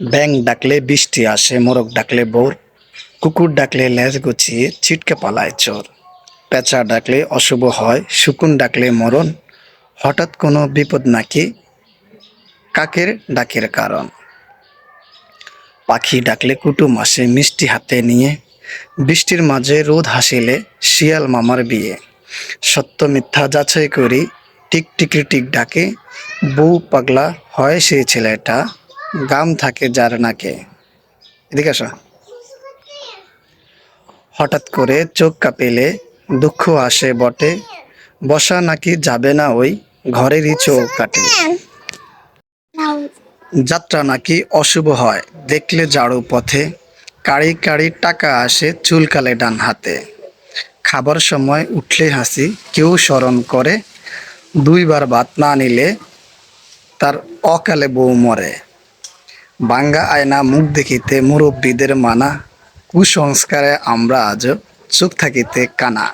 ব্যাং ডাকলে বৃষ্টি আসে, মোরগ ডাকলে বোর, কুকুর ডাকলে লেজ গুছিয়ে ছিটকে পালায় চোর। পেঁচা ডাকলে অশুভ হয়, শুকুন ডাকলে মরণ, হঠাৎ কোনো বিপদ নাকি কাকের ডাকের কারণ? পাখি ডাকলে কুটুম আসে, মিষ্টি হাতে নিয়ে, বৃষ্টির মাঝে রোদ হাসিলে শিয়াল মামার বিয়ে। সত্য মিথ্যা যাচাই করি টিকটিকি টিক ডাকে, বউ পাগলা হয় সেই ছেলেটা গাম থাকে যার নাকে। এদিকে আসো। হঠাৎ করে চোখ কাঁপিলে দুঃখ আসে বটে, বসা নাকি যাবে না ওই ঘরেরই চোখ কাটে। যাত্রা নাকি অশুভ হয়, দেখলে জাড়ো পথে, কাড়ি কাড়ি টাকা আসে চুলকালে ডান হাতে। খাবার সময় উঠলে হাসি, কেউ স্মরণ করে, দুইবার ভাত না নিলে তার অকালে বউ মরে। বাঙ্গা আয়না মুখ দেখিতে মুরব্বীদের মানা কুসংস্কারে আমরা আজ চোখ থাকিতে কানা।